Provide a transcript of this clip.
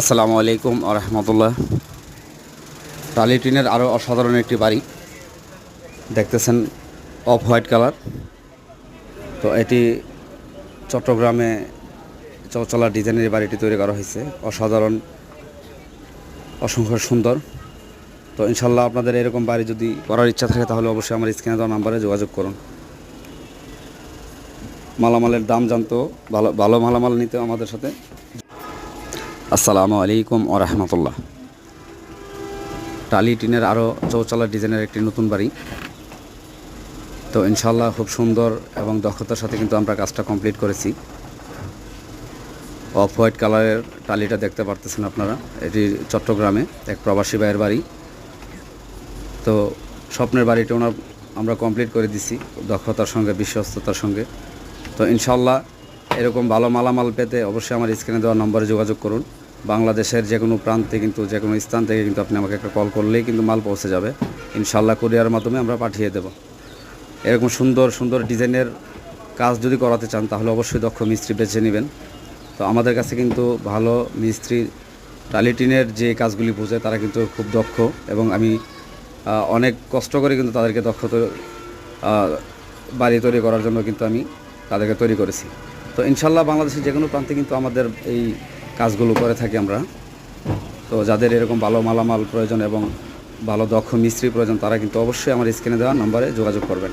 আসসালামু আলাইকুম আরহামতুল্লাহ টালি টিনের আরও অসাধারণ একটি বাড়ি। দেখতেছেন অফ হোয়াইট কালার। তো এটি চট্টগ্রামে চৌচলা ডিজাইনের বাড়িটি তৈরি করা হয়েছে। অসাধারণ, অসংখ্য সুন্দর। তো ইনশাল্লাহ আপনাদের এরকম বাড়ি যদি করার ইচ্ছা থাকে তাহলে অবশ্যই আমার স্ক্রিনে দেওয়া নাম্বারে যোগাযোগ করুন। মালামালের দাম জানতো, ভালো ভালো মালামাল নিতে আমাদের সাথে। আসসালামু আলাইকুম ও রহমতুল্লাহ। টালি টিনের আরও চৌচালা ডিজাইনের একটি নতুন বাড়ি। তো ইনশাল্লাহ খুব সুন্দর এবং দক্ষতার সাথে কিন্তু আমরা কাজটা কমপ্লিট করেছি। অফ হোয়াইট কালারের টালিটা দেখতে পারতেছেন আপনারা। এটি চট্টগ্রামে এক প্রবাসী ভাইয়ের বাড়ি। তো স্বপ্নের বাড়িটা ওনার আমরা কমপ্লিট করে দিছি দক্ষতার সঙ্গে, বিশ্বস্ততার সঙ্গে। তো ইনশাল্লাহ এরকম ভালো মালামাল পেতে অবশ্যই আমার স্ক্রিনে দেওয়া নম্বরে যোগাযোগ করুন। বাংলাদেশের যে কোনো প্রান্তে কিন্তু যে কোনো স্থান থেকে কিন্তু আপনি আমাকে একটা কল করলেই কিন্তু মাল পৌঁছে যাবে। ইনশাল্লাহ কুরিয়ার মাধ্যমে আমরা পাঠিয়ে দেব। এরকম সুন্দর সুন্দর ডিজাইনের কাজ যদি করাতে চান তাহলে অবশ্যই দক্ষ মিস্ত্রি বেছে নেবেন। তো আমাদের কাছে কিন্তু ভালো মিস্ত্রি টালিটিনের যে কাজগুলি বোঝে তারা কিন্তু খুব দক্ষ এবং আমি অনেক কষ্ট করে কিন্তু তাদেরকে দক্ষতা আহ, বাড়ি তৈরি করার জন্য কিন্তু আমি তাদেরকে তৈরি করেছি। তো ইনশাল্লাহ বাংলাদেশের যে কোনো প্রান্তে কিন্তু আমাদের এই কাজগুলো করে থাকি আমরা। তো যাদের এরকম ভালো মালামাল প্রয়োজন এবং ভালো দক্ষ মিস্ত্রি প্রয়োজন, তারা কিন্তু অবশ্যই আমার স্ক্রিনে দেওয়া নম্বরে যোগাযোগ করবেন।